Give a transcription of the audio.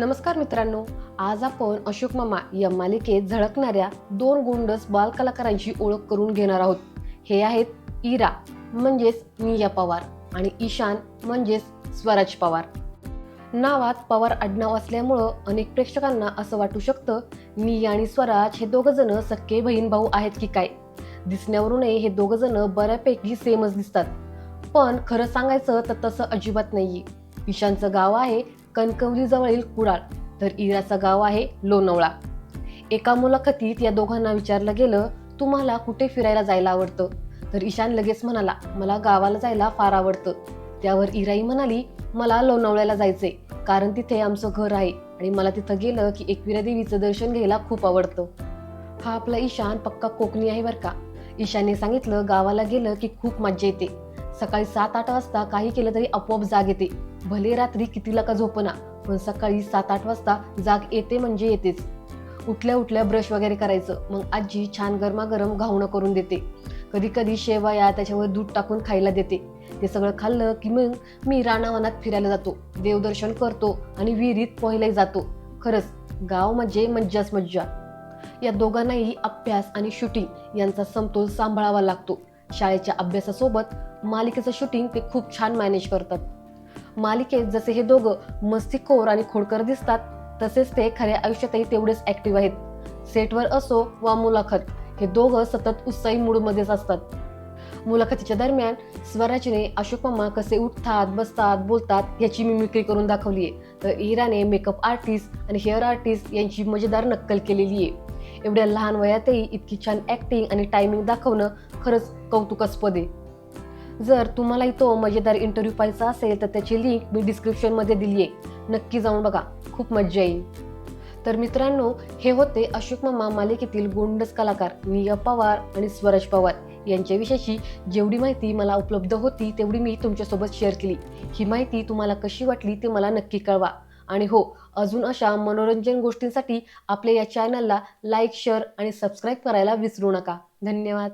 नमस्कार मित्रांनो आज आपण अशोक मामा या मालिकेत झळकणाऱ्या दोन गोंडस बालकलाकारांची ओळख करून घेणार आहोत. हे आहेत इरा म्हणजेच मिया पवार आणि ईशान म्हणजेच स्वराज पवार. नावात पवार आडनाव असल्यामुळं अनेक प्रेक्षकांना असं वाटू शकतं मी आणि स्वराज हे दोघं जण सख्खे बहीण भाऊ आहेत की काय? दिसण्यावरूनही हे दोघं जण बऱ्यापैकी सेमच दिसतात. पण खरं सांगायचं तर तसं अजिबात नाहीये. ईशानचं गाव आहे कणकवली जवळील कुडाळ तर इराचं गाव आहे लोणवळा. एका मुलाखतीत या दोघांना विचारलं गेलं तुम्हाला कुठे फिरायला जायला आवडतं? तर ईशान लगेच म्हणाला मला गावाला जायला फार आवडतं. त्यावर इराई म्हणाली मला लोणावळ्याला जायचंय कारण तिथे आमचं घर आहे आणि मला तिथं गेलं की एकविरा देवीचं दर्शन घ्यायला खूप आवडतं. हा आपला ईशान पक्का कोकणी आहे बरं का? ईशानने सांगितलं गावाला गेलं की खूप मज्जा येते. सकाळी सात आठ वाजता काही केलं तरी आपोआप जाग येते. भले रात्री कितीला का झोपना पण सकाळी सात आठ वाजता जाग येते म्हणजे येतेच. उठल्या उठल्या ब्रश वगैरे करायचं. मग आजी छान गरमागरम घावणं करून देते. कधी कधी शेवया त्याच्यावर दूध टाकून खायला देते. ते सगळं खाल्लं की मग मी रानावनात फिरायला जातो. देवदर्शन करतो आणि विहिरीत पोहायला जातो. खरंच गाव म्हणजे मज्जाच मज्जा. या दोघांनाही अभ्यास आणि शूटिंग यांचा समतोल सांभाळावा लागतो. शाळेच्या अभ्यासासोबत मालिकेचं शूटिंग ते खूप छान मॅनेज करतात. मालिकेत जसे हे दोघं मस्तीखोर आणि खोडकर दिसतात तसेच ते खऱ्या आयुष्यातही तेवढेच ऍक्टिव्ह आहेत. सेटवर असो वा मुलाखत हे दोघं सतत उत्साही मूडमध्येच असतात. मुलाखतीच्या दरम्यान स्वराजने अशोक मामा कसे उठतात बसतात बोलतात याची मिमिक्री करून दाखवली आहे तर इराने मेकअप आर्टिस्ट आणि हेअर आर्टिस्ट यांची मजेदार नक्कल केलेली आहे. एवढ्या लहान वयातही इतकी छान ॲक्टिंग आणि टायमिंग दाखवणं खरंच कौतुकास्पद आहे. जर तुम्हालाही तो मजेदार इंटरव्ह्यू पाहायचा असेल तर त्याची लिंक मी डिस्क्रिप्शनमध्ये दिली आहे नक्की जाऊन बघा. खूप मज्जा येईल. तर मित्रांनो हे होते अशोक मामा मालिकेतील गोंडस कलाकार निया पवार आणि स्वराज पवार यांच्याविषयी. जेवढी माहिती मला उपलब्ध होती तेवढी मी तुमच्यासोबत शेअर केली. ही माहिती तुम्हाला कशी वाटली ते मला नक्की कळवा. आणि हो अजून अशा मनोरंजन गोष्टींसाठी आपल्या या चॅनलला लाईक शेअर आणि सबस्क्राईब करायला विसरू नका. धन्यवाद.